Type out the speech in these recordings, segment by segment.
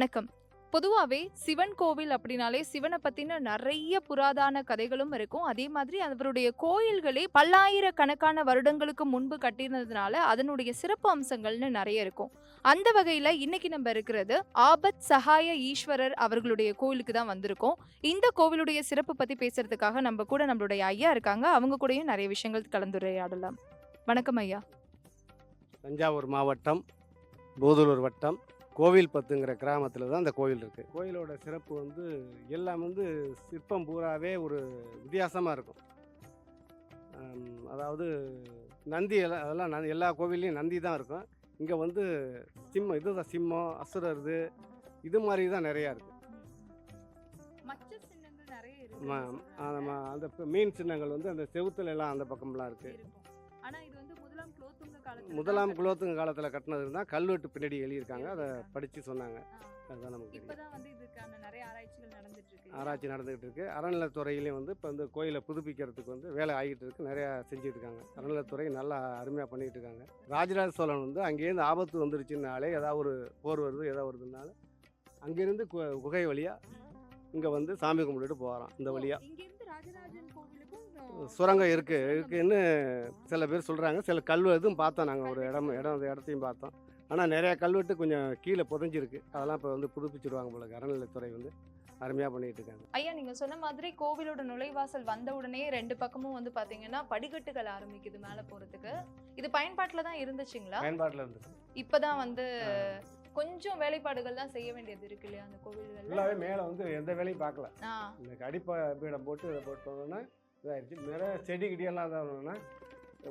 வணக்கம். பொதுவாகவே சிவன் கோவில் அப்படின்னாலே சிவனை பற்றின நிறைய புராதான கதைகளும் இருக்கும். அதே மாதிரி அவருடைய கோயில்களே பல்லாயிரக்கணக்கான வருடங்களுக்கு முன்பு கட்டினதுனால அதனுடைய சிறப்பு அம்சங்கள்னு நிறைய இருக்கும். அந்த வகையில் இன்னைக்கு நம்ம இருக்கிறது ஆபத் சகாய ஈஸ்வரர் அவர்களுடைய கோவிலுக்கு தான் வந்திருக்கோம். இந்த கோவிலுடைய சிறப்பு பற்றி பேசுறதுக்காக நம்ம கூட நம்மளுடைய ஐயா இருக்காங்க. அவங்க கூடயும் நிறைய விஷயங்கள் கலந்துரையாடலாம். வணக்கம் ஐயா. தஞ்சாவூர் மாவட்டம் பூதலூர் வட்டம் கோவில் பத்துங்கிற கிராமத்தில் தான் இந்த கோயில் இருக்குது கோயிலோட சிறப்பு வந்து எல்லாம் வந்து சிற்பம் பூராவே ஒரு வித்தியாசமாக இருக்கும். அதாவது நந்தி எல்லாம் அதெல்லாம் நந்தி- எல்லா கோவில்லையும் நந்தி தான் இருக்கும். இங்கே வந்து சிம்மம் இதுதான் சிம்மம் அசுரர் இது மாதிரி தான் நிறையா இருக்குது மச்ச சின்னங்கள் நிறைய அந்த அந்த மீன் சின்னங்கள் வந்து அந்த செவுத்துல எல்லாம் அந்த பக்கம்லாம் இருக்குது காலத்துல முதலாம் குலோத்துங்க காலத்தில் கட்டினது தான் கல்வெட்டு பின்னாடி எழுதியிருக்காங்க. அதை படித்து சொன்னாங்க. அதுதான் நமக்கு இப்பதான் வந்து இதுக்கான நிறைய ஆராய்ச்சிகள் நடந்துட்டு இருக்கு. ஆராய்ச்சி நடந்துகிட்டு இருக்கு. அறநிலைத்துறையிலையும் வந்து இப்போ வந்து கோயிலை புதுப்பிக்கிறதுக்கு வந்து வேலை ஆகிட்டு இருக்கு. நிறையா செஞ்சுட்டு இருக்காங்க அறநிலைத்துறை நல்லா அருமையாக பண்ணிட்டு இருக்காங்க ராஜராஜ சோழன் வந்து அங்கேருந்து ஆபத்து வந்துருச்சுனாலே ஏதாவது ஒரு போர் வருது ஏதாவது வருதுனால அங்கேருந்து குகை வழியாக இங்கே வந்து சாமி கும்பிட்டுட்டு போகிறான் இந்த வழியாக இங்க இருந்து ராஜராஜன் சுரங்கம் இருக்குது இருக்குன்னு சில பேர் சொல்கிறாங்க சில கல்வெட்டும் பார்த்தோம் நாங்கள் ஒரு இடம் இடம் அந்த இடத்தையும் பார்த்தோம். ஆனால் நிறையா கல்வெட்டு கொஞ்சம் கீழே புதைஞ்சிருக்கு. அதெல்லாம் இப்போ வந்து புதுப்பிச்சிருவாங்க போல. அறநிலைத்துறை வந்து அருமையாக பண்ணிகிட்டு இருக்காங்க. ஐயா நீங்க சொன்ன மாதிரி கோவிலோட நுழைவாசல் வந்த உடனே ரெண்டு பக்கமும் வந்து பாத்தீங்கன்னா படிக்கட்டுகள் ஆரம்பிக்குது மேல போறதுக்கு. இது பயன்பாட்டுல தான் இருந்துச்சுங்களா? பயன்பாட்டில் இருந்துச்சு. இப்பதான் வந்து கொஞ்சம் வேலைப்பாடுகள் தான் செய்ய வேண்டியது இருக்கு இல்லையா அந்த கோவில்கள்ல? ஃபுல்லாகவே மேலே வந்து எந்த வேலையும் பார்க்கல. இந்த அடிப்ப பீடம் போட்டு இதை போட்டோன்னா இதாகிடுச்சு நிறைய செடி கிடியெல்லாம் இதாகணும்னா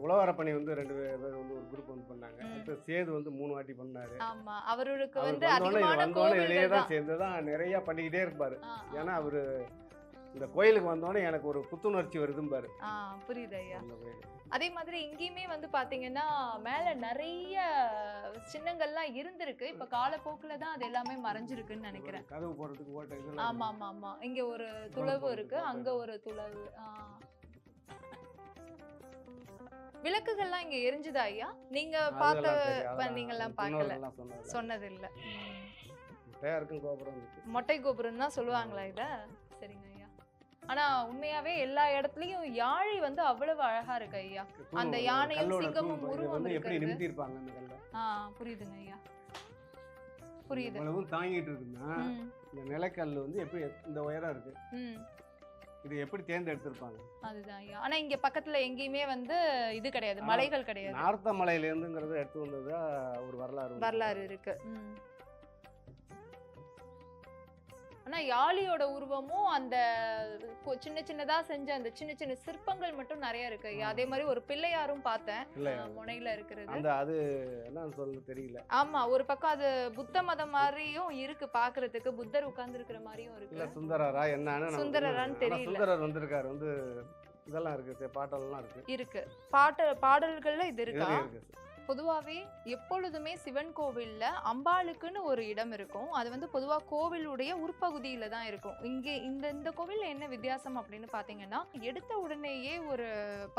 உழவார பணி வந்து ரெண்டு பேர் வந்து ஒரு குரூப் வந்து பண்ணாங்க. இப்போ சேது வந்து மூணு வாட்டி பண்ணாரு. ஆமா. அவருக்கு அவர் வந்து வந்தோடனே கோவில்கள் தான். சேர்ந்து தான் நிறைய பண்ணிக்கிட்டே இருப்பார். ஏன்னா அவர் இந்த கோயிலுக்கு வந்தோடனே எனக்கு ஒரு புத்துணர்ச்சி வருதும்பாரு ஆ புரியுது ஐயா அதே மாதிரி இங்கேயுமே வந்து பாத்தீங்கன்னா மேல நிறைய சின்னங்கள்லாம் இருந்திருக்கு. இப்ப காலப்போக்குல தான் அது எல்லாமே மறைஞ்சிருக்குன்னு நினைக்கிறேன். கதவு போடுறதுக்கு ஓட்டை ஆமா ஆமா ஆமா இங்க ஒரு துளவு இருக்கு. அங்க ஒரு துளவு. விளக்குகள்லாம் இங்க எரிஞ்சுதா ஐயா? நீங்க பார்த்த நீங்கெல்லாம் பார்க்கல. முன்னோர்கள்லாம் சொன்னாங்க. சொன்னது இல்ல மொட்டை கோபுரம் தான் சொல்லுவாங்களா இத? ஆனா உண்மையாவே எல்லா இடத்துலயும் யாழி வந்து அவ்வளவு அழகா இருக்கு ஐயா. அந்த யானையும் சிங்கமும் உருவம் இருக்கிறது. ஆ புரியுதுங்க ஐயா. புரியுது. இவ்வளவும் தாங்கிட்டு இருக்குன்னா இந்த நிலக்கல் வந்து எப்படி இந்த உயரம் இருக்கு? ம். இது எப்படி தேர்ந்தெடுத்திருப்பாங்க? அதுதான் ஐயா. ஆனா இங்க பக்கத்துல எங்கேயுமே வந்து இது கிடையாது. மலைகள் கிடையாது. நார்த்த மலையில இருந்துங்கிறத எடுத்து வந்ததா ஒரு வரலாறு. வரலாறு இருக்கு. ம். ஆனா யாழியோட உருவமும் அந்த சின்ன சின்னதா செஞ்ச அந்த சின்ன சின்ன சிற்பங்கள் மட்டும் நிறைய இருக்கு. அதே மாதிரி ஒரு பிள்ளையாரும் பார்த்தேன். இல்ல முனையில இருக்கிறது. அந்த அது என்னன்னு சொல்ல தெரியல. ஆமா ஒரு பக்கம் அது புத்த மதம் மாதிரியும் இருக்கு பாக்குறதுக்கு புத்தர் உட்கார்ந்து இருக்கிற மாதிரியும் இல்ல இருக்கு சுந்தரரா என்னன்னு சுந்தரரான்னு தெரியல. சுந்தரர் வந்திருக்காரு. வந்து இதெல்லாம் இருக்கு பாட்டெல்லாம் இருக்கு. இருக்கு. பாட்டு பாடல்கள்ல இது இருக்கு. பொதுவாகவே எப்பொழுதுமே சிவன் கோவிலில் அம்பாளுக்குன்னு ஒரு இடம் இருக்கும். அது வந்து பொதுவாக கோவிலுடைய உற்பகுதியில் தான் இருக்கும். இங்கே இந்த இந்த கோவிலில் என்ன வித்தியாசம் அப்படின்னு பார்த்தீங்கன்னா எடுத்த உடனேயே ஒரு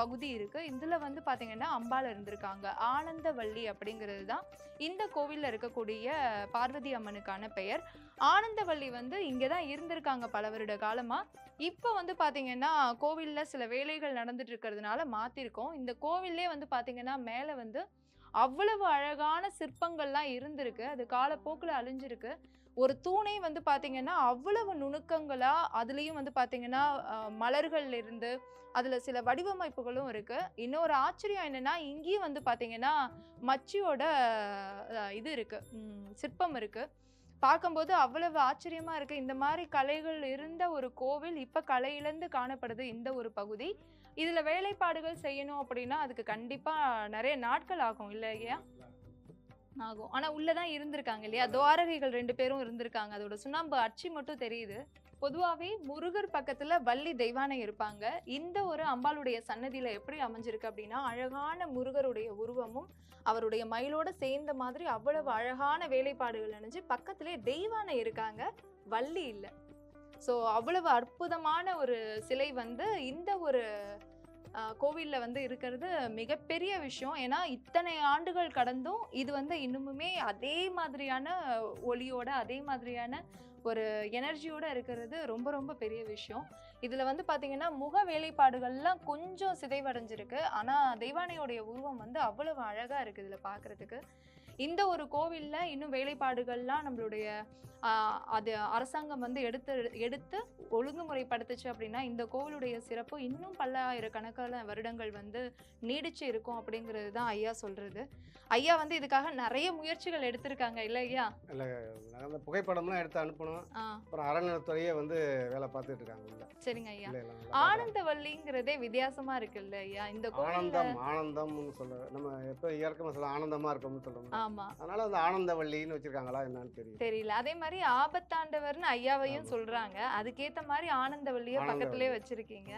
பகுதி இருக்குது இதில் வந்து பார்த்தீங்கன்னா அம்பாள் இருந்திருக்காங்க. ஆனந்தவள்ளி அப்படிங்கிறது தான் இந்த கோவிலில் இருக்கக்கூடிய பார்வதி அம்மனுக்கான பெயர். ஆனந்தவள்ளி வந்து இங்கே தான் இருந்திருக்காங்க பல வருட காலமாக இப்போ வந்து பார்த்தீங்கன்னா கோவிலில் சில வேலைகள் நடந்துட்டு இருக்கிறதுனால மாற்றிருக்கோம் இந்த கோவில்லே வந்து பார்த்தீங்கன்னா மேலே வந்து அவ்வளவு அழகான சிற்பங்கள்லாம் இருந்திருக்கு. அது காலப்போக்கில் அழிஞ்சிருக்கு. ஒரு தூணே வந்து பார்த்தீங்கன்னா அவ்வளவு நுணுக்கங்களாக அதுலேயும் வந்து பார்த்தீங்கன்னா மலர்கள் இருந்து அதில் சில வடிவமைப்புகளும் இருக்குது இன்னொரு ஆச்சரியம் என்னென்னா இங்கேயும் வந்து பார்த்தீங்கன்னா மச்சியோட இது இருக்குது சிற்பம் இருக்குது பார்க்கும்போது அவ்வளவு ஆச்சரியமாக இருக்குது இந்த மாதிரி கலைகள் இருந்த ஒரு கோவில் இப்போ கலையிலேருந்து காணப்படுது இந்த ஒரு பகுதி. இதில் வேலைப்பாடுகள் செய்யணும் அப்படின்னா அதுக்கு கண்டிப்பாக நிறைய நாட்கள் ஆகும் இல்லையா ஆகும். ஆனால் உள்ளே தான் இருந்திருக்காங்க இல்லையா? துவாரகைகள் ரெண்டு பேரும் இருந்திருக்காங்க. அதோட சுண்ணாம்பு அச்சு மட்டும் தெரியுது. பொதுவாகவே முருகர் பக்கத்தில் வள்ளி தெய்வானை இருப்பாங்க. இந்த ஒரு அம்பாளுடைய சன்னதியில் எப்படி அமைஞ்சிருக்கு அப்படின்னா அழகான முருகருடைய உருவமும் அவருடைய மயிலோட சேர்ந்த மாதிரி அவ்வளவு அழகான வேலைப்பாடுகள் அணிஞ்சு பக்கத்திலே தெய்வானை இருக்காங்க. வள்ளி இல்லை. ஸோ அவ்வளவு அற்புதமான ஒரு சிலை வந்து இந்த ஒரு கோவிலில் வந்து இருக்கிறது மிகப்பெரிய விஷயம். ஏன்னா இத்தனை ஆண்டுகள் கடந்தும் இது வந்து இன்னுமுமே அதே மாதிரியான ஒளியோட அதே மாதிரியான ஒரு எனர்ஜியோட இருக்கிறது ரொம்ப ரொம்ப பெரிய விஷயம். இதில் வந்து பார்த்திங்கன்னா முக வேலைப்பாடுகள்லாம் கொஞ்சம் சிதைவடைஞ்சிருக்கு. ஆனால் தெய்வானையோடைய உருவம் வந்து அவ்வளவு அழகாக இருக்குது இதில் பார்க்குறதுக்கு இந்த ஒரு கோவிலில் இன்னும் வேலைப்பாடுகள்லாம் நம்மளுடைய அது அரசாங்கம் வந்து எடுத்து எடுத்து ஒழுங்குமுறைப்படுத்துச்சு அப்படின்னா இந்த கோவிலுடைய சிறப்பு இன்னும் பல்லாயிரக்கணக்கான வருடங்கள் வந்து நீடிச்சு இருக்கும் அப்படிங்கிறது தான் ஐயா சொல்றது. ஐயா வந்து இதுக்காக நிறைய முயற்சிகள் எடுத்திருக்காங்க இல்ல ஐயா? இல்லை அந்த புகைப்படம்லாம் எடுத்து அனுப்பணும். அப்புறம் அறநிலைத்துறையே வந்து வேலை பார்த்துட்டு இருக்காங்க சரிங்க ஐயா. ஆனந்தவல்லிங்கிறதே வித்தியாசமா இருக்குல்ல ஐயா? இந்த ஆனந்தம் ஆனந்தம்னு சொல்ல நம்ம எப்போ இயற்கமாக சொல்ல ஆனந்தமாக இருக்கோம்னு சொல்கிறோம் ஆமா. அதனால அந்த ஆனந்தவள்ளின்னு வச்சிருக்காங்களா என்னன்னு தெரியும் தெரியல. அதே மாதிரி ஆபத்தாண்டவர்னு ஐயாவையும். சொல்றாங்க. அதுக்கேத்த மாதிரி ஆனந்தவல்லிய ஆனந்தவல்லி. பக்கத்திலே வச்சிருக்கீங்க.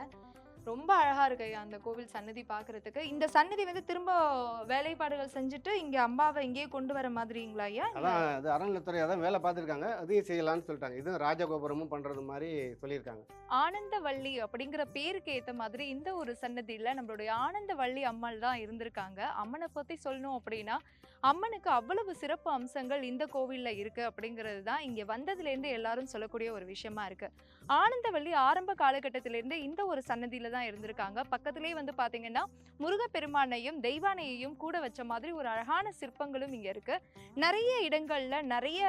ரொம்ப அழகா இருக்கு ஐயா அந்த கோவில் சன்னதி பார்க்கிறதுக்கு இந்த சன்னதி வந்து திரும்ப வேலைப்பாடுகள் செஞ்சுட்டு இங்க அம்பாவை இங்கேயே கொண்டு வர மாதிரிங்களா ஐயா? அதான் அது அறநிலைத்துறை அதான் வேலை பார்த்துருக்காங்க. அதையும் செய்யலாம்னு சொல்லிட்டாங்க. இதுவும் ராஜகோபுரமும் பண்ணுறது மாதிரி சொல்லியிருக்காங்க. ஆனந்தவள்ளி அப்படிங்கிற பேருக்கு ஏத்த மாதிரி இந்த ஒரு சன்னதியில நம்மளுடைய ஆனந்தவள்ளி அம்மாள் தான் இருந்திருக்காங்க. அம்மனை பத்தி சொல்லணும் அப்படின்னா அம்மனுக்கு அவ்வளவு சிறப்பு அம்சங்கள் இந்த கோவிலில் இருக்குது அப்படிங்கிறது தான் இங்கே வந்ததுலேருந்து எல்லாரும் சொல்லக்கூடிய ஒரு விஷயமா இருக்குது ஆனந்தவள்ளி ஆரம்ப காலகட்டத்திலேருந்து இந்த ஒரு சன்னதியில் தான் இருந்திருக்காங்க. பக்கத்துலேயே வந்து பார்த்தீங்கன்னா முருகப்பெருமானையும் தெய்வானையையும் கூட வச்ச மாதிரி ஒரு அழகான சிற்பங்களும் இங்கே இருக்குது நிறைய இடங்களில் நிறைய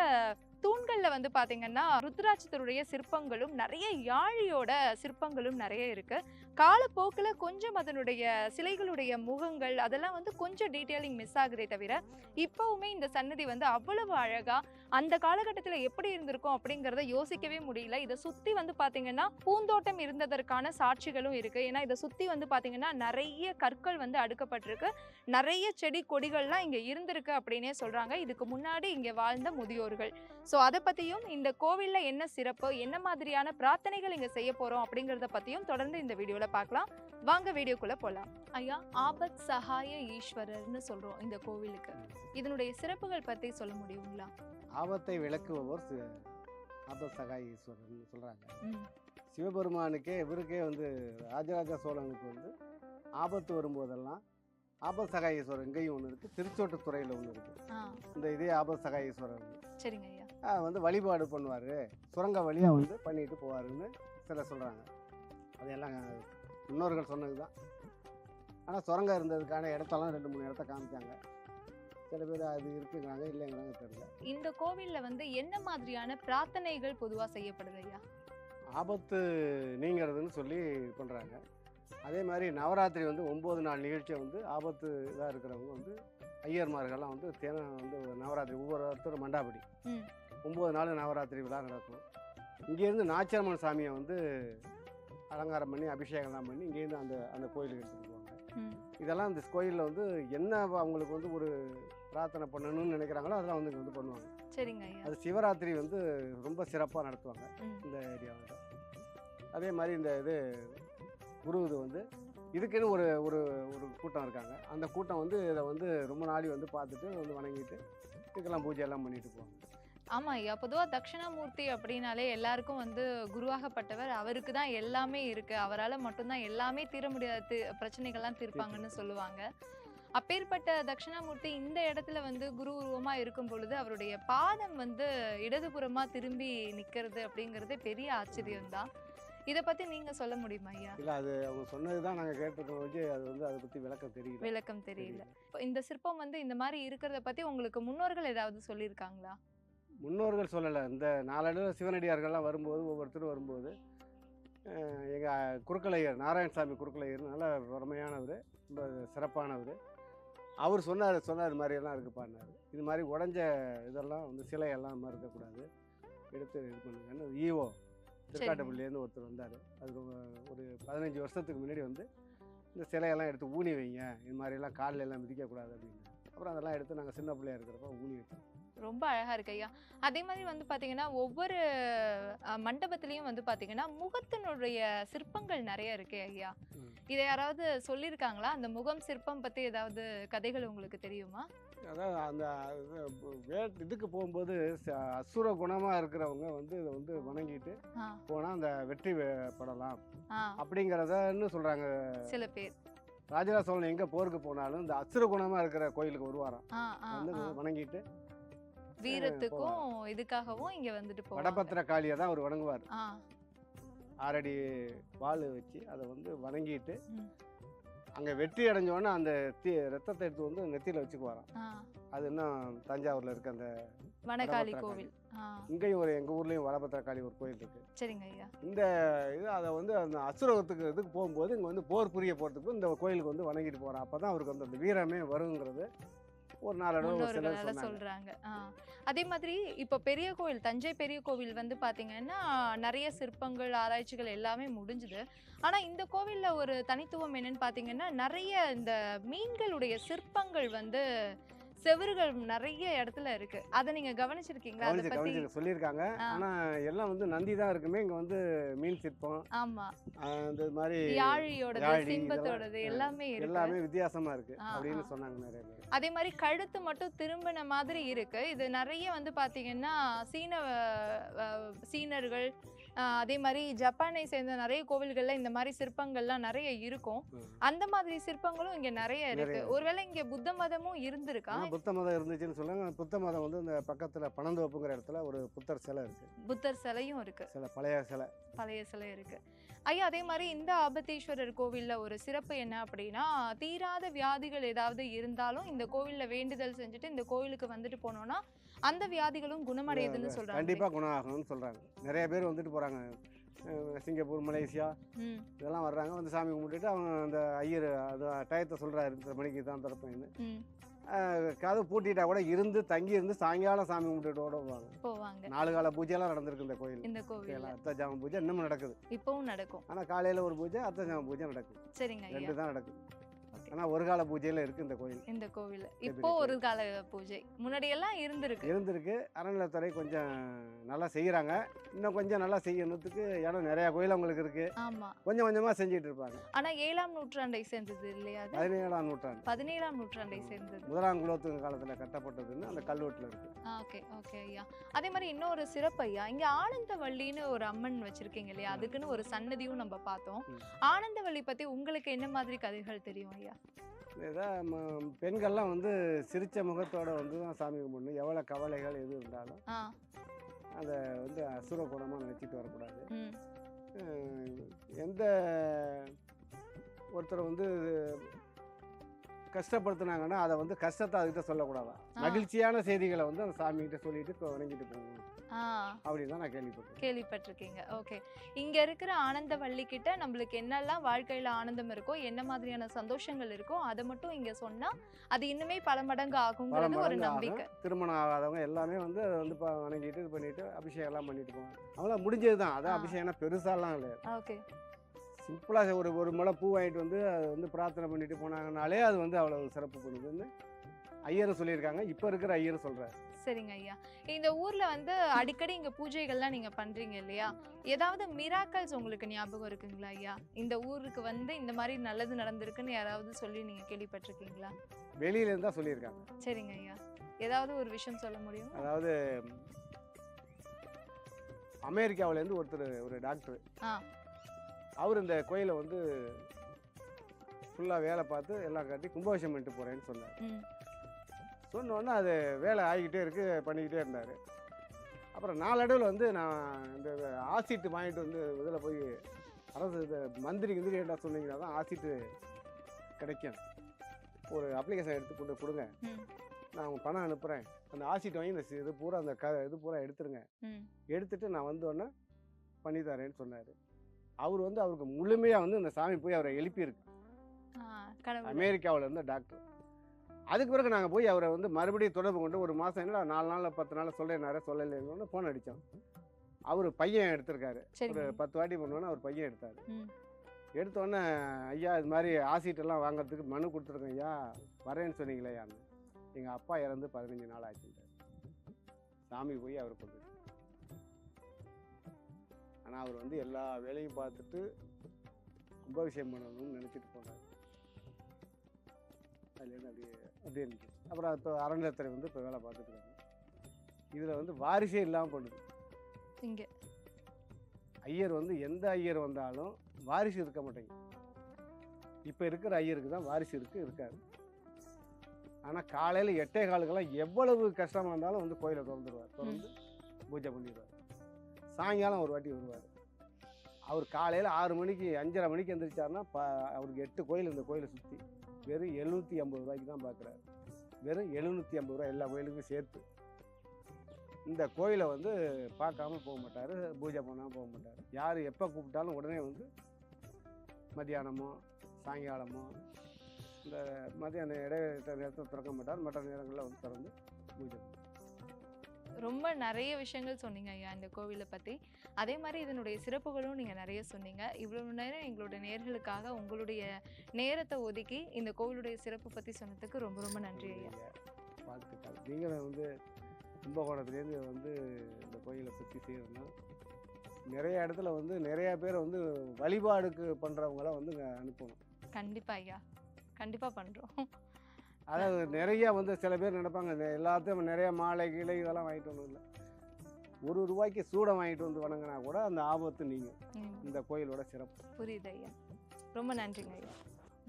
தூண்களில் வந்து பார்த்தீங்கன்னா ருத்ராட்சத்தருடைய சிற்பங்களும் நிறைய யாழியோட சிற்பங்களும் நிறைய இருக்குது காலப்போக்கில் கொஞ்சம் அதனுடைய சிலைகளுடைய முகங்கள் அதெல்லாம் வந்து கொஞ்சம் டீட்டெயிலிங் மிஸ் ஆகுதே தவிர இப்போவுமே இந்த சன்னதி வந்து அவ்வளவு அழகா அந்த காலகட்டத்தில் எப்படி இருந்திருக்கும் அப்படிங்கிறத யோசிக்கவே முடியல. இதை சுற்றி வந்து பார்த்தீங்கன்னா பூந்தோட்டம் இருந்ததற்கான சாட்சிகளும் இருக்கு. ஏன்னா இதை சுற்றி வந்து பார்த்தீங்கன்னா நிறைய கற்கள் வந்து அடுக்கப்பட்டிருக்கு. நிறைய செடி கொடிகள்லாம் இங்கே இருந்திருக்கு அப்படின்னே சொல்கிறாங்க இதுக்கு முன்னாடி இங்கே வாழ்ந்த முதியோர்கள். ஸோ அதை பற்றியும் இந்த கோவிலில் என்ன சிறப்பு என்ன மாதிரியான பிரார்த்தனைகள் இங்கே செய்ய போகிறோம் அப்படிங்கிறத பற்றியும் தொடர்ந்து இந்த வீடியோவில் பார்க்கலாம் வாங்க வீடியோக்குள்ளே போகலாம் ஐயா ஆபத் சகாய ஈஸ்வரர்னு சொல்கிறோம் இந்த கோவிலுக்கு. இதனுடைய சிறப்புகள் பற்றி சொல்ல முடியுங்களா? ஆபத்தை விளக்குபவர் சி- ஆபத் சகாய் ஈஸ்வரர்னு சொல்கிறாங்க சிவபெருமானுக்கே இவருக்கே வந்து ராஜராஜ சோழனுக்கு வந்து ஆபத்து வரும்போதெல்லாம் ஆபத் சகாயீஸ்வரர் இங்கேயும் ஒன்று இருக்குது திருச்சோட்டுத்துறையில் ஒன்று இருக்குது இந்த இதே ஆபத் சகாயீஸ்வரர் சரிங்க ஐயா. வந்து வழிபாடு பண்ணுவார். சுரங்க வழியாக வந்து பண்ணிட்டு போவாருன்னு சிலர் சொல்கிறாங்க அதையெல்லாம் முன்னோர்கள் சொன்னது தான் ஆனால் சுரங்கம் இருந்ததுக்கான இடத்தெல்லாம் ரெண்டு மூணு இடத்த காமிச்சாங்க. சில பேர் அது இருக்குங்கிறாங்க இல்லைங்கிறாங்க தெரியல. இந்த கோவிலில் வந்து என்ன மாதிரியான பிரார்த்தனைகள் பொதுவாக செய்யப்படுது ஐயா? ஆபத்து நீங்கிறதுன்னு சொல்லி பண்ணுறாங்க அதே மாதிரி நவராத்திரி வந்து ஒம்பது நாள் நிகழ்ச்சியை வந்து ஆபத்து இதாக இருக்கிறவங்க வந்து ஐயர்மார்கள்லாம் வந்து தினம் வந்து நவராத்திரி ஒவ்வொருத்தரும் மண்டாபடி. ம். ஒம்பது நாள் நவராத்திரி விழா நடக்கும். இங்கேருந்து நாச்சியம்மன் சாமியை வந்து அலங்காரம் பண்ணி அபிஷேகம்லாம் பண்ணி இங்கேருந்து அந்த அந்த கோயிலுக்கு எடுத்துகிட்டு போவாங்க. இதெல்லாம் இந்த கோயிலில் வந்து என்ன அவங்களுக்கு வந்து ஒரு பிரார்த்தனை பண்ணணும்னு நினைக்கிறாங்களோ அதெல்லாம் வந்து இங்க வந்து பண்ணுவாங்க. சரிங்க அது சிவராத்திரி வந்து ரொம்ப சிறப்பாக நடத்துவாங்க இந்த ஏரியாவில். அதே மாதிரி இந்த இது குரு இது வந்து இதுக்குன்னு ஒரு ஒரு ஒரு கூட்டம் இருக்காங்க. அந்த கூட்டம் வந்து இதை வந்து ரொம்ப நாளி வந்து பார்த்துட்டு வந்து வணங்கிட்டு இதுக்கெல்லாம் பூஜை எல்லாம் பண்ணிட்டு போவாங்க. ஆமா ஐயா பொதுவா தட்சிணாமூர்த்தி அப்படின்னாலே எல்லாருக்கும் வந்து குருவாகப்பட்டவர். அவருக்கு தான் எல்லாமே இருக்கு. அவரால மட்டும்தான் எல்லாமே தீர முடியாத பிரச்சனைகள்லாம் தீர்ப்பாங்கன்னு சொல்லுவாங்க. அப்பேற்பட்ட தட்சிணாமூர்த்தி இந்த இடத்துல வந்து குரு உருவமா இருக்கும் பொழுது அவருடைய பாதம் வந்து இடதுபுறமா திரும்பி நிக்கிறது அப்படிங்கிறதே பெரிய ஆச்சரியம்தான் இதை பத்தி நீங்க சொல்ல முடியுமா ஐயா? இல்லை அது அவங்க சொன்னது தான் நாங்கள் கேட்டிருக்கோம் வச்சு அது வந்து அதை பற்றி விளக்கம் தெரியல. விளக்கம் தெரியல. இப்போ இந்த சிற்பம் வந்து இந்த மாதிரி இருக்கிறத பத்தி உங்களுக்கு முன்னோர்கள் ஏதாவது சொல்லியிருக்காங்களா? முன்னோர்கள் சொல்லலை. இந்த நாளடைவில் சிவனடியார்கள்லாம் வரும்போது ஒவ்வொருத்தரும் வரும்போது எங்கள் குறுக்கலையர் நாராயணசாமி குறுக்கலையர் நல்ல வறுமையானவர் ரொம்ப சிறப்பானவர். அவர் சொன்னார் சொன்னார் இது மாதிரியெல்லாம் இருக்குப்பான்னாரு இது மாதிரி உடஞ்ச இதெல்லாம் வந்து சிலையெல்லாம் மாதிரி இருக்கக்கூடாது எடுத்து இது பண்ணுங்கன்னு ஈவோ திருக்காட்டுப்பள்ளியிலேருந்து ஒருத்தர் வந்தார். அதுக்கு ஒரு பதினஞ்சு வருஷத்துக்கு முன்னாடி வந்து இந்த சிலையெல்லாம் எடுத்து ஊனி வைங்க. இது மாதிரியெல்லாம் காலில் எல்லாம் மிதிக்கக்கூடாது அப்படின்னு அப்புறம் அதெல்லாம் எடுத்து நாங்கள் சின்ன பிள்ளையாக இருக்கிறப்ப ஊனி வைப்போம் ரொம்ப அழகா இருக்கு ஐயா. அதே மாதிரி வந்து பாத்தீங்கன்னா ஒவ்வொரு மண்டபத்திலயும் வந்து பாத்தீங்கன்னா முகத்தினுடைய சிற்பங்கள் நிறைய இருக்கு ஐயா. இதை யாராவது சொல்லியிருக்காங்களா? அந்த முகம் சிற்பம் பத்தி ஏதாவது கதைகள் உங்களுக்கு தெரியுமா? அதாவது அந்த வே இதுக்கு போகும்போது அசுர குணமாக இருக்கிறவங்க வந்து இதை வந்து வணங்கிட்டு போனால் அந்த வெற்றி படலாம். அப்படிங்கிறதன்னு சொல்கிறாங்க சில பேர். ராஜராஜ சோழன் எங்கே போருக்கு போனாலும் இந்த அசுர குணமாக இருக்கிற கோயிலுக்கு வருவாராம். வந்து. வணங்கிட்டு வீரத்துக்கும் இதுக்காகவும் இங்க வந்துட்டு போவாங்க. வடபத்திர காளியை தான் அவர் வணங்குவார். ஆறடி வாள் வச்சு அதை வந்து வணங்கிட்டு. அங்கே வெற்றி அடைஞ்சோடனே அந்த தீ ரத்தத்தை எடுத்து வந்து நெத்தியில் வச்சுக்குவாராம். அது இன்னும் தஞ்சாவூரில் இருக்க அந்த வனகாளி கோவில். இங்கேயும் ஒரு எங்கள் ஊர்லேயும் வடபத்திர காளி ஒரு கோயில் இருக்குது சரிங்க ஐயா. இந்த இது அதை வந்து அந்த அசுரகத்துக்கு இதுக்கு போகும்போது இங்கே வந்து போர் புரிய போகிறதுக்கு இந்த கோயிலுக்கு வந்து வணங்கிட்டு போகிறான் அப்போ தான் அவருக்கு வந்து அந்த வீரமே வருங்கிறது ஒரு நாலு சொல்றாங்க. அதே மாதிரி இப்ப பெரிய கோவில் தஞ்சை பெரிய கோவில் வந்து பாத்தீங்கன்னா நிறைய சிற்பங்கள் ஆராய்ச்சிகள் எல்லாமே முடிஞ்சுது. ஆனா இந்த கோவில்ல ஒரு தனித்துவம் என்னன்னு பாத்தீங்கன்னா நிறைய இந்த மீன்களுடைய சிற்பங்கள் வந்து செவுறுகள் நிறைய இடத்துல இருக்கு. அதை நீங்க கவனிச்சிருக்கீங்களா? அதை கவனிச்சு பத்தி கவனிச்சு சொல்லியிருக்காங்க. ஆ. ஆனால் எல்லாம் வந்து நந்தி தான் இருக்குமே. இங்கே வந்து மீன் சிற்பம் ஆமா. இந்த மாதிரி யாழியோடது யாழி இதெல்லாம், எல்லாமே இருக்கு. எல்லாமே வித்தியாசமா இருக்கு ஆ, அப்படின்னு ஆ. சொன்னாங்க நிறைய பேர். அதே மாதிரி கழுத்து மட்டும் திரும்பின மாதிரி இருக்கு. இது நிறைய வந்து பாத்தீங்கன்னா சீன அஹ், அஹ், சீனர்கள் அதே மாதிரி ஜப்பானை சேர்ந்த நிறைய கோவில்கள்ல இந்த மாதிரி சிற்பங்கள்லாம் நிறைய இருக்கும். அந்த மாதிரி சிற்பங்களும் இங்க நிறைய இருக்கு. ஒருவேளை இங்க புத்த மதமும் இருந்திருக்கா? புத்த மதம் இருந்துச்சுன்னு சொல்லுவாங்க புத்த மதம் வந்து இந்த பக்கத்துல பனந்தோப்புங்கிற இடத்துல ஒரு புத்தர் சிலை இருக்கு. புத்தர் சிலையும் இருக்கு. சிலை பழைய சிலை. பழைய சிலை இருக்கு. ஐயா அதே மாதிரி இந்த ஆபத்தீஸ்வரர் கோவில்ல ஒரு சிறப்பு என்ன அப்படின்னா தீராத வியாதிகள் ஏதாவது இருந்தாலும் இந்த கோவில்ல வேண்டுதல் செஞ்சுட்டு இந்த கோவிலுக்கு வந்துட்டு போனோம்னா அந்த வியாதிகளும் குணமடையுதுன்னு சொல்றாங்க கண்டிப்பா குணம் ஆகணும்னு சொல்றாங்க. நிறைய பேர் வந்துட்டு போறாங்க. அஹ் சிங்கப்பூர் மலேசியா இதெல்லாம் வர்றாங்க. வந்து சாமி கும்பிட்டுட்டு அவங்க அந்த ஐயர் அது டயத்தை சொல்றாரு இந்த மணிக்கு தான் திறப்பேன்னு. கதவு பூட்டிட்டா கூட இருந்து தங்கி இருந்து சாயங்காலம் சாமி கும்பிட்டுட்டு போவாங்க. போவாங்க. நாலு கால பூஜையெல்லாம் நடந்திருக்கு இந்த கோயில். இந்த கோவில்ல. அர்த்த ஜாம பூஜை இன்னமும் நடக்குது. இப்பவும் நடக்கும். ஆனால் காலையில் ஒரு பூஜை அர்த்த ஜாம பூஜை நடக்குது. சரிங்க ரெண்டு தான் நடக்குது. ஆனால் ஒரு கால பூஜையில் இருக்குது இந்த கோயில். இந்த கோவில் இப்போ ஒரு கால பூஜை. முன்னாடி எல்லாம் இருந்திருக்கு. இருந்திருக்கு. அறநிலைத்துறை கொஞ்சம் நல்லா செய்கிறாங்க இன்னும் கொஞ்சம் நல்லா செய்யணுத்துக்கு இடம் நிறையா கோயில் அவங்களுக்கு இருக்குது ஆமா. கொஞ்சம் கொஞ்சமாக செஞ்சுட்டு இருப்பாங்க. ஆனா ஏழாம் நூற்றாண்டை சேர்ந்தது இல்லையா பதினேழாம் நூற்றாண்டு. பதினேழாம் நூற்றாண்டை சேர்ந்தது. முதலாம் குலோத்துங்க காலத்தில் கட்டப்பட்டதுன்னு அந்த கல்வெட்டில் இருக்குது ஓகே ஓகே ஐயா. அதே மாதிரி இன்னொரு சிறப்பு ஐயா. இங்க ஆனந்தவள்ளின்னு ஒரு அம்மன் வச்சிருக்கீங்க இல்லையா? அதுக்குன்னு ஒரு சன்னதியும் நம்ம பார்த்தோம். ஆனந்தவள்ளி பத்தி உங்களுக்கு என்ன மாதிரி கதைகள் தெரியும் ஐயா? இதான் பெண்கள்லாம் வந்து சிரிச்ச முகத்தோட வந்து தான் சாமி கும்பிடணும். எவ்வளோ கவலைகள் எது இருந்தாலும் அதை வந்து அசுர குணமாக நினச்சிட்டு வரக்கூடாது. எந்த ஒருத்தர் வந்து கஷ்டப்படுத்துனாங்கன்னா அதை வந்து கஷ்டத்தை அதுக்கிட்ட சொல்லக்கூடாதான். ஆ. மகிழ்ச்சியான செய்திகளை வந்து அந்த சாமிகிட்ட சொல்லிட்டு வணங்கிட்டு போகணும். அப்படின்னு தான் நான் கேள்விப்பட்டேன் கேள்விப்பட்டிருக்கீங்க. ஓகே இங்க இருக்கிற ஆனந்தவள்ளி கிட்ட நம்மளுக்கு என்னெல்லாம் வாழ்க்கையில ஆனந்தம் இருக்கோ என்ன மாதிரியான சந்தோஷங்கள் இருக்கோ அதை மட்டும் இங்க சொன்னா அது இன்னுமே பல மடங்கு ஆகுங்கிறது ஒரு நம்பிக்கை. திருமணம் ஆகாதவங்க எல்லாமே வந்து அதை வந்து வணங்கிட்டு இது பண்ணிட்டு அபிஷேகம் எல்லாம் பண்ணிட்டு போவாங்க. அவங்கள முடிஞ்சது தான் அதான். அபிஷேகம்னா பெருசாலாம் இல்லை. ஓகே சிம்பிளாக ஒரு ஒரு முளை பூ வாங்கிட்டு வந்து அதை வந்து பிரார்த்தனை பண்ணிட்டு போனாங்கனாலே அது வந்து அவ்வளவு சிறப்பு பண்ணுதுன்னு ஐயரும் சொல்லியிருக்காங்க. இப்போ இருக்கிற ஐயரும் சொல்கிறார் சரிங்க ஐயா. இந்த ஊர்ல வந்து அடிக்கடி இங்க பூஜைகள்லாம் நீங்க பண்றீங்க இல்லையா? ஏதாவது மிராக்கல்ஸ் உங்களுக்கு ஞாபகம் இருக்குங்களா ஐயா? இந்த ஊருக்கு வந்து இந்த மாதிரி நல்லது நடந்திருக்குன்னு யாராவது சொல்லி நீங்க கேள்விப்பட்டிருக்கீங்களா? வெளியிலேருந்து தான் சொல்லியிருக்காங்க. சரிங்க ஐயா. ஏதாவது ஒரு விஷயம் சொல்ல முடியும்? அதாவது அமெரிக்காவிலேருந்து ஒருத்தர் ஒரு டாக்டர். அவர் இந்த கோயிலை வந்து ஃபுல்லாக வேலை பார்த்து எல்லாம் காட்டி கும்பாபிஷேகம் பண்ணிட்டு போகிறேன்னு சொன்னார். ம் சொன்ன உடனே அது வேலை ஆகிக்கிட்டே இருக்கு பண்ணிக்கிட்டே இருந்தார். அப்புறம் நாளடைவில் வந்து நான் இந்த ஆசிட்டு வாங்கிட்டு வந்து இதில் போய் அரசு இது மந்திரி கிந்திரி என்ன சொன்னீங்கன்னா தான் ஆசிட்டு கிடைக்கும். ஒரு அப்ளிகேஷன் எடுத்து கொண்டு கொடுங்க. நான் உங்க பணம் அனுப்புகிறேன் அந்த ஆசிட் வாங்கி இந்த இது பூரா அந்த க இது பூரா எடுத்துருங்க. எடுத்துட்டு நான் வந்தோடனே பண்ணி தரேன்னு சொன்னார். அவர் வந்து அவருக்கு முழுமையாக வந்து அந்த சாமி போய் அவரை எழுப்பியிருக்கு. அமெரிக்காவில் இருந்த டாக்டர். அதுக்கு பிறகு நாங்கள் போய் அவரை வந்து மறுபடியும் தொடர்பு கொண்டு ஒரு மாதம் என்னடா நாலு நாளில் பத்து நாள் சொல்லேனாரு சொல்லலைன்னு ஃபோன் அடித்தோம் அவர் பையன் எடுத்திருக்காரு. ஒரு பத்து வாட்டி பண்ணோன்னே அவர் பையன் எடுத்தார். எடுத்தோடனே ஐயா இது மாதிரி ஆசிட்டெல்லாம் வாங்குறதுக்கு மனு கொடுத்துருக்கேன் ஐயா. வரேன்னு சொன்னீங்களே ஐயான்னு. எங்கள் அப்பா இறந்து பதினஞ்சு நாள் ஆச்சுட்டார் சாமி போய் அவர் கொண்டு ஆனால் அவர் வந்து எல்லா வேலையும் பார்த்துட்டு கும்பாபிஷேகம் பண்ணணும்னு நினச்சிட்டு போனார். அதுலேருந்து அப்படியே அப்படியே இருந்துச்சு அப்புறம் இப்போ அறநிலையத்துறை வந்து இப்போ வேலை பார்த்துட்டு இதில் வந்து வாரிசே இல்லாமல் பண்ணுது இங்க. ஐயர் வந்து எந்த ஐயர் வந்தாலும் வாரிசு இருக்க மாட்டேங்குது. இப்போ இருக்கிற ஐயருக்கு தான் வாரிசு இருக்கு இருக்காது ஆனால் காலையில் எட்டே காலுக்கெல்லாம் எவ்வளவு கஷ்டமாக இருந்தாலும் வந்து கோயிலை திறந்துருவார். திறந்து பூஜை பண்ணிடுவார். சாயங்காலம் ஒரு வாட்டி வருவார். அவர் காலையில் ஆறு மணிக்கு அஞ்சரை மணிக்கு எந்திரிச்சாருன்னா ப அவருக்கு எட்டு கோயில் இந்த கோயிலை சுற்றி வெறும் எழுநூற்றி ஐம்பது ரூபாய்க்கு தான் பார்க்குறாரு. வெறும் எழுநூற்றி ஐம்பது ரூபா எல்லா கோயிலுக்கும் சேர்த்து. இந்த கோயிலை வந்து பார்க்காம போக மாட்டார் பூஜை பண்ணாமல் போக மாட்டார். யார் எப்போ கூப்பிட்டாலும் உடனே வந்து மத்தியானமோ சாயங்காலமோ இந்த மதியான இடைவெளி நேரத்தில் திறக்க மாட்டார். மற்ற நேரங்களில் வந்து திறந்து பூஜை ரொம்ப நிறைய விஷயங்கள் சொன்னீங்க ஐயா இந்த கோவிலை பத்தி. அதே மாதிரி இதனுடைய சிறப்புகளும் நீங்க நிறைய சொன்னீங்க. இவ்வளவு நேரம் எங்களோட நேர்களுக்காக உங்களுடைய நேரத்தை ஒதுக்கி இந்த கோவிலுடைய சிறப்பு பத்தி சொன்னதுக்கு ரொம்ப ரொம்ப நன்றி ஐயா. வாழ்த்துக்கள். நீங்களும் வந்து கும்பகோணத்துலேருந்து வந்து இந்த கோயிலை பற்றி செய்யணும்னா நிறைய இடத்துல வந்து நிறைய பேர் வந்து வழிபாடுக்கு பண்ணுறவங்கள வந்து அனுப்பணும். கண்டிப்பா ஐயா. கண்டிப்பா பண்றோம். அதாவது நிறைய வந்து சில பேர் நினைப்பாங்க இந்த எல்லாத்தையும் நிறைய மாலை கிளை இதெல்லாம் வாங்கிட்டு வரணும் இல்லை ஒரு ரூபாய்க்கு சூடம் வாங்கிட்டு வந்து வணங்கினா கூட அந்த ஆபத்து நீங்கும். ம். இந்த கோயிலோட சிறப்பு. புரியுது ஐயா. ரொம்ப நன்றிங்க ஐயா.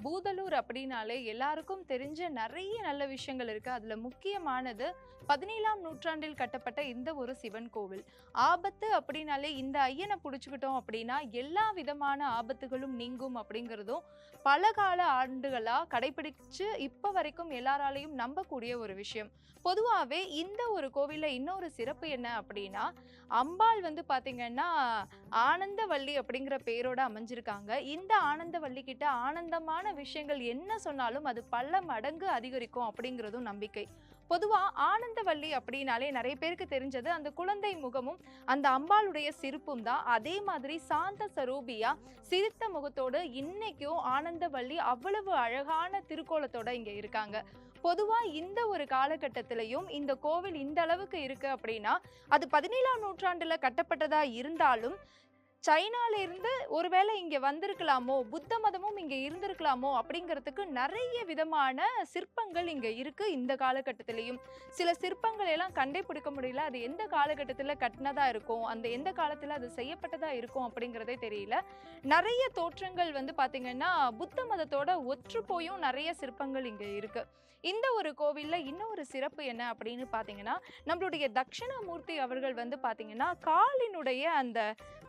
பூதலூர் அப்படின்னாலே எல்லாருக்கும் தெரிஞ்ச நிறைய நல்ல விஷயங்கள் இருக்கு. அதுல முக்கியமானது பதினேழாம் நூற்றாண்டில் கட்டப்பட்ட இந்த ஒரு சிவன் கோவில். ஆபத்து அப்படின்னாலே இந்த ஐயனை பிடிச்சுக்கிட்டோம் அப்படின்னா எல்லா விதமான ஆபத்துகளும் நீங்கும் அப்படிங்கிறதும் பல கால ஆண்டுகளா கடைபிடிச்சு இப்ப வரைக்கும் எல்லாராலையும் நம்பக்கூடிய ஒரு விஷயம். பொதுவாகவே இந்த ஒரு கோவிலில் இன்னொரு சிறப்பு என்ன அப்படின்னா அம்பாள் வந்து பாத்தீங்கன்னா ஆனந்தவள்ளி அப்படிங்கிற பேரோட அமைஞ்சிருக்காங்க. இந்த ஆனந்தவள்ளி கிட்ட ஆனந்தமான விஷயங்கள் என்ன சொன்னாலும் அது பல மடங்கு அதிகரிக்கும் அப்படிங்கிறதும் நம்பிக்கை. பொதுவாக ஆனந்தவள்ளி அப்படின்னாலே நிறைய பேருக்கு தெரிஞ்சது. அந்த குழந்தை முகமும் அந்த அம்பாளுடைய சிரிப்பும் தான். அதே மாதிரி சாந்த சரூபியா சிரித்த முகத்தோடு இன்னைக்கும் ஆனந்தவள்ளி அவ்வளவு அழகான திருக்கோலத்தோட இங்க இருக்காங்க. பொதுவாக இந்த ஒரு காலகட்டத்திலையும் இந்த கோவில் இந்த அளவுக்கு இருக்கு அப்படின்னா அது பதினேழாம் நூற்றாண்டுல கட்டப்பட்டதா இருந்தாலும் சைனாலேருந்து ஒருவேளை இங்கே வந்திருக்கலாமோ புத்த மதமும் இங்கே இருந்திருக்கலாமோ அப்படிங்கிறதுக்கு நிறைய விதமான சிற்பங்கள் இங்கே இருக்குது இந்த காலகட்டத்திலையும். சில சிற்பங்கள் எல்லாம் கண்டுபிடிக்க முடியல. அது எந்த காலகட்டத்தில் கட்டினதாக இருக்கும் அந்த எந்த காலத்தில் அது செய்யப்பட்டதாக இருக்கும் அப்படிங்கிறதே தெரியல. நிறைய தோற்றங்கள் வந்து பார்த்திங்கன்னா புத்த மதத்தோட ஒற்று போயும் நிறைய சிற்பங்கள் இங்கே இருக்குது இந்த ஒரு கோவிலில் இன்னொரு சிறப்பு என்ன அப்படின்னு பார்த்தீங்கன்னா நம்மளுடைய தட்சிணாமூர்த்தி அவர்கள் வந்து பார்த்திங்கன்னா காலினுடைய அந்த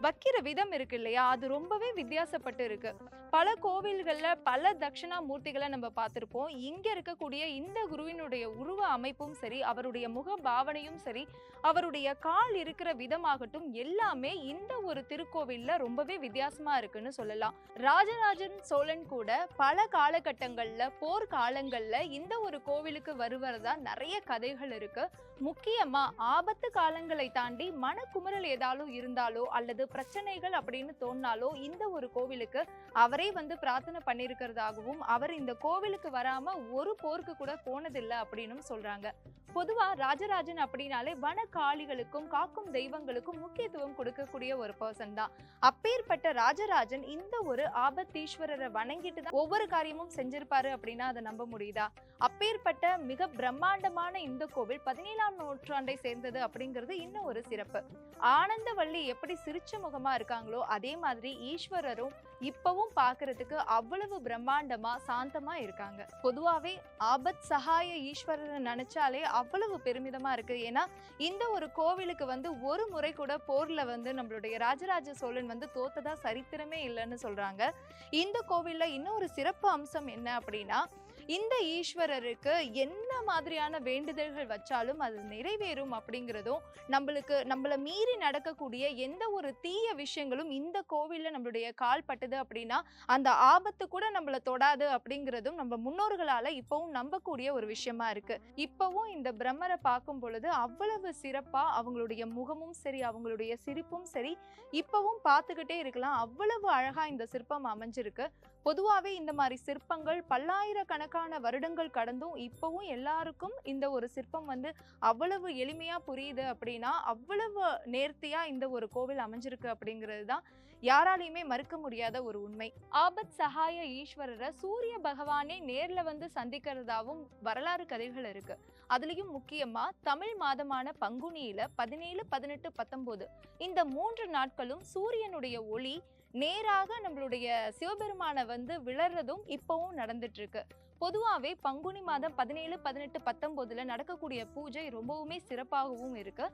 வக்கிர விதம் இருக்கு இல்லையா? அது ரொம்பவே வித்தியாசப்பட்டு இருக்கு. பல கோவில்கள்ல பல தட்சிணா மூர்த்திகளை நம்ம பார்த்திருப்போம். இங்க இருக்கக்கூடிய இந்த குருவினுடைய உருவ அமைப்பும் சரி அவருடைய முக பாவனையும் சரி அவருடைய கால் இருக்கிற விதமாகட்டும் எல்லாமே இந்த ஒரு திருக்கோவில்ல ரொம்பவே வித்தியாசமா இருக்குன்னு சொல்லலாம். ராஜராஜன் சோழன் கூட பல காலகட்டங்கள்ல போர் காலங்கள்ல இந்த ஒரு கோவிலுக்கு வருவதா நிறைய கதைகள் இருக்கு. முக்கியமா ஆபத்து காலங்களை தாண்டி மனக்குமுறல் ஏதாலும் இருந்தாலோ அல்லது பிரச்சனைகள் அப்படின்னு தோணாலோ இந்த ஒரு கோவிலுக்கு அவரே வந்து பிரார்த்தனை பண்ணியிருக்கிறதாகவும் அவர் இந்த கோவிலுக்கு வராம ஒரு போருக்கு கூட போனதில்லை அப்படின்னும் சொல்றாங்க. பொதுவா ராஜராஜன் அப்படின்னாலே வன காளிகளுக்கும் காக்கும் தெய்வங்களுக்கும் முக்கியத்துவம் கொடுக்கக்கூடிய ஒரு பர்சன் தான். அப்பேற்பட்ட ராஜராஜன் இந்த ஒரு ஆபத்தீஸ்வரரை வணங்கிட்டு தான் ஒவ்வொரு காரியமும் செஞ்சிருப்பாரு அப்படின்னா அதை நம்ப முடியுதா? அப்பேற்பட்ட மிக பிரம்மாண்டமான இந்த கோவில் பதினேழாம் நூற்றாண்டை சேர்ந்தது அப்படிங்கிறது இன்னும் ஒரு சிறப்பு. ஆனந்தவள்ளி எப்படி சிரிச்ச முகமா இருக்காங்களோ அதே மாதிரி ஈஸ்வரரும் இப்பவும் பாக்குறதுக்கு அவ்வளவு பிரம்மாண்டமா சாந்தமா இருக்காங்க. பொதுவாவே ஆபத் சகாய ஈஸ்வரரை நினைச்சாலே அவ்வளவு பெருமிதமா இருக்கு. ஏன்னா இந்த ஒரு கோவிலுக்கு வந்து ஒரு முறை கூட போர்ல வந்து நம்மளுடைய ராஜராஜ சோழன் வந்து தோத்ததா சரித்திரமே இல்லைன்னு சொல்றாங்க. இந்த கோவில்ல இன்னொரு சிறப்பு அம்சம் என்ன அப்படின்னா இந்த ஈஸ்வரருக்கு என்ன மாதிரியான வேண்டுதல்கள் வச்சாலும் அது நிறைவேறும் அப்படிங்கிறதும் நம்மளுக்கு நம்மள மீறி நடக்கக்கூடிய எந்த ஒரு தீய விஷயங்களும் இந்த கோவில்ல நம்மளுடைய கால் பட்டது அப்படின்னா அந்த ஆபத்து கூட நம்மள தொடாது அப்படிங்கிறதும் நம்ம முன்னோர்களால இப்பவும் நம்பக்கூடிய ஒரு விஷயமா இருக்கு. இப்போவும் இந்த பிரம்மரை பார்க்கும் பொழுது அவ்வளவு சிறப்பா அவங்களுடைய முகமும் சரி அவங்களுடைய சிரிப்பும் சரி இப்பவும் பார்த்துக்கிட்டே இருக்கலாம். அவ்வளவு அழகா இந்த சிற்பம் அமைஞ்சிருக்கு. பொதுவாகவே இந்த மாதிரி சிற்பங்கள் பல்லாயிரக்கணக்கான வருடங்கள் கடந்தும் இப்போவும் எல்லாருக்கும் இந்த ஒரு சிற்பம் வந்து அவ்வளவு எளிமையாக புரியுது அப்படின்னா அவ்வளவு நேர்த்தியாக இந்த ஒரு கோவில் அமைஞ்சிருக்கு அப்படிங்கிறது தான் யாராலையுமே மறுக்க முடியாத ஒரு உண்மை. ஆபத் சகாய ஈஸ்வரரை சூரிய பகவானே நேரில் வந்து சந்திக்கிறதாவும் வரலாறு கதைகள் இருக்கு. அதுலேயும் முக்கியமாக தமிழ் மாதமான பங்குனியில் பதினேழு பதினெட்டு பத்தொம்போது இந்த மூன்று நாட்களும் சூரியனுடைய ஒளி நேராக நம்மளுடைய சிவபெருமானை வந்து விழறதும் இப்போவும் நடந்துட்டு இருக்கு. பொதுவாகவே பங்குனி மாதம் பதினேழு பதினெட்டு பத்தொம்போதில் நடக்கக்கூடிய பூஜை ரொம்பவுமே சிறப்பாகவும் இருக்கு.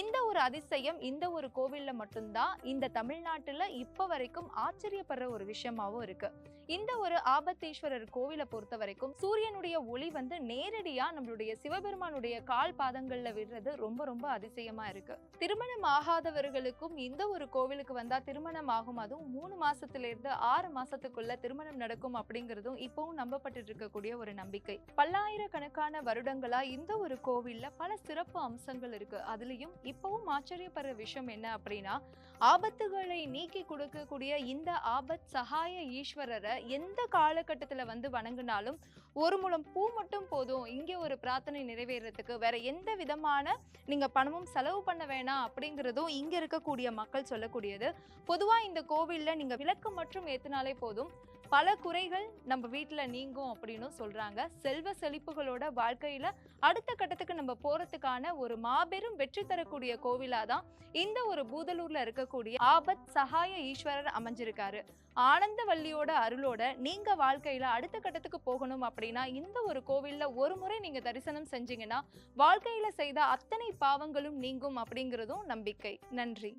இந்த ஒரு அதிசயம் இந்த ஒரு கோவிலில் மட்டும்தான் இந்த தமிழ்நாட்டில் இப்போ வரைக்கும் ஆச்சரியப்படுற ஒரு விஷயமாகவும் இருக்கு. இந்த ஒரு ஆபத்தீஸ்வரர் கோவிலை பொறுத்த வரைக்கும் சூரியனுடைய ஒளி வந்து நேரடியாக நம்மளுடைய சிவபெருமானுடைய கால் பாதங்களில் விடுறது ரொம்ப ரொம்ப அதிசயமா இருக்கு. திருமணம் ஆகாதவர்களுக்கும் இந்த ஒரு கோவிலுக்கு வந்தா திருமணம் ஆகும். அதுவும் மூணு மாசத்துல இருந்து ஆறு மாசத்துக்குள்ள திருமணம் நடக்கும் அப்படிங்கிறதும் இப்பவும் நம்பப்பட்டு இருக்கக்கூடிய ஒரு நம்பிக்கை. பல்லாயிரக்கணக்கான வருடங்களா இந்த ஒரு கோவில்ல பல சிறப்பு அம்சங்கள் இருக்கு. அதுலயும் இப்பவும் ஆச்சரியப்படுற விஷயம் என்ன அப்படின்னா ஆபத்துகளை நீக்கி கொடுக்கக்கூடிய இந்த ஆபத் சகாய ஈஸ்வரரை எந்த காலகட்டத்துல வந்து வணங்கினாலும் ஒரு முழம் பூ மட்டும் போதும். இங்கே ஒரு பிரார்த்தனை நிறைவேறதுக்கு வேற எந்த விதமான நீங்க பணமும் செலவு பண்ண வேணாம் அப்படிங்கிறதும் இங்க இருக்கக்கூடிய மக்கள் சொல்லக்கூடியது. பொதுவா இந்த கோவில்ல நீங்க விளக்கு மற்றும் ஏத்தினாலே போதும். பல குறைகள் நம்ம வீட்டில் நீங்கும் அப்படின்னு சொல்கிறாங்க செல்வ செழிப்புகளோட வாழ்க்கையில் அடுத்த கட்டத்துக்கு நம்ம போகிறதுக்கான ஒரு மாபெரும் வெற்றி தரக்கூடிய கோவிலாக தான் இந்த ஒரு பூதலூரில் இருக்கக்கூடிய ஆபத் சகாய ஈஸ்வரர் அமைஞ்சிருக்காரு. ஆனந்தவல்லியோட அருளோட நீங்கள் வாழ்க்கையில் அடுத்த கட்டத்துக்கு போகணும் அப்படின்னா இந்த ஒரு கோவில்ல ஒரு முறை நீங்கள் தரிசனம் செஞ்சீங்கன்னா வாழ்க்கையில் செய்த அத்தனை பாவங்களும் நீங்கும் அப்படிங்கிறதும் நம்பிக்கை. நன்றி.